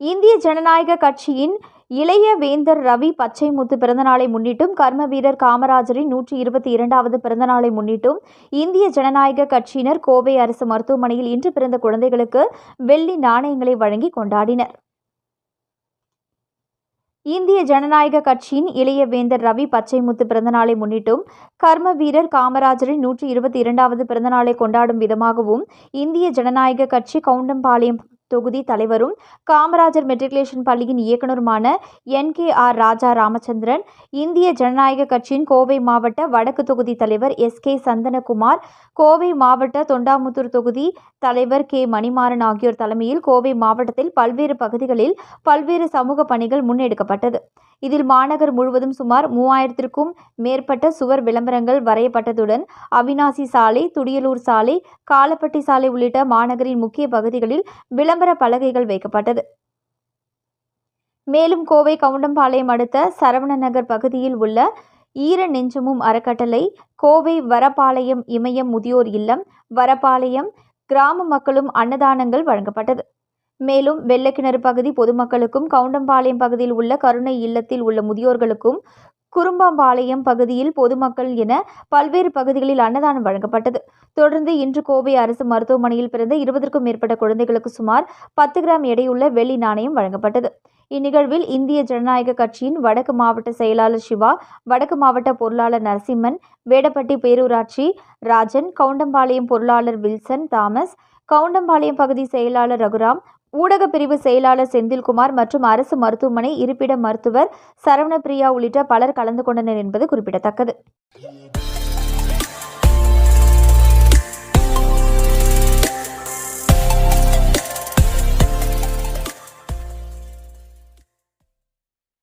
இந்திய ஜனநாயக கட்சியின் இளைய வேந்தர் ரவி பச்சைமுத்து பிறந்தநாளை முன்னிட்டும் கர்ம வீரர் காமராஜரின் நூற்றி இருபத்தி இரண்டாவது பிறந்தநாளை முன்னிட்டும் இந்திய ஜனநாயக கட்சியினர் கோவை அரசு மருத்துவமனையில் இன்று பிறந்த குழந்தைகளுக்கு வெள்ளி நாணயங்களை வழங்கி கொண்டாடினர். இந்திய ஜனநாயக கட்சியின் இளைய வேந்தர் ரவி பச்சைமுத்து பிறந்தநாளை முன்னிட்டும் கர்ம வீரர் காமராஜரின் நூற்றி இருபத்தி இரண்டாவது பிறந்தநாளை கொண்டாடும் விதமாகவும் இந்திய ஜனநாயக கட்சி கவுண்டம்பாளையம் தொகுதி தலைவரும் காமராஜர் மெட்ரிகுலேஷன் பள்ளியின் இயக்குனருமான N. K. R. Raja Ramachandran இந்திய ஜனநாயக கட்சியின் கோவை மாவட்ட வடக்கு தொகுதி தலைவர் எஸ். கே. சந்தனகுமார் கோவை மாவட்ட தொண்டாமுத்தூர் தொகுதி தலைவர் கே. மணிமாறன் ஆகியோர் தலைமையில் கோவை மாவட்டத்தில் பல்வேறு பகுதிகளில் பல்வேறு சமூக பணிகள் முன்னெடுக்கப்பட்டது. இதில் மாநகர் முழுவதும் சுமார் மூவாயிரத்திற்கும் மேற்பட்ட சுவர் விளம்பரங்கள் வரையப்பட்டதுடன் அவினாசி சாலை துடியலூர் சாலை காலப்பட்டி சாலை உள்ளிட்ட மாநகரின் முக்கிய பகுதிகளில் விளம்பர பலகைகள் வைக்கப்பட்டது. மேலும் கோவை கவுண்டம்பாளையம் அடுத்த சரவணநகர் பகுதியில் உள்ள ஈர நெஞ்சமும் அறக்கட்டளை கோவை வரப்பாளையம் இமயம் முதியோர் இல்லம் வரப்பாளையம் கிராம மக்களும் அன்னதானங்கள் வழங்கப்பட்டது. மேலும் வெள்ளக்கிணறு பகுதி பொதுமக்களுக்கும் கவுண்டம்பாளையம் பகுதியில் உள்ள கருணை இல்லத்தில் உள்ள முதியோர்களுக்கும் குறும்பாம்பாளையம் பகுதியில் பொதுமக்கள் என பல்வேறு பகுதிகளில் அன்னதானம் வழங்கப்பட்டது. தொடர்ந்து இன்று கோவை அரசு மருத்துவமனையில் பிறந்த இருபதற்கும் மேற்பட்ட குழந்தைகளுக்கு சுமார் பத்து கிராம் எடையுள்ள வெள்ளி நாணயம் வழங்கப்பட்டது. இந்நிகழ்வில் இந்திய ஜனநாயக கட்சியின் வடக்கு மாவட்ட செயலாளர் சிவா வடக்கு மாவட்ட பொருளாளர் நரசிம்மன் வேடப்பட்டி பேரூராட்சி ராஜன் கவுண்டம்பாளையம் பொருளாளர் வில்சன் தாமஸ் கவுண்டம்பாளையம் பகுதி செயலாளர் ரகுராம் ஊடக பிரிவு செயலாளர் செந்தில்குமார் மற்றும் அரசு மருத்துவமனை இருப்பிட மருத்துவர் சரவணபிரியா உள்ளிட்ட பலர் கலந்து கொண்டனர் என்பது குறிப்பிடத்தக்கது.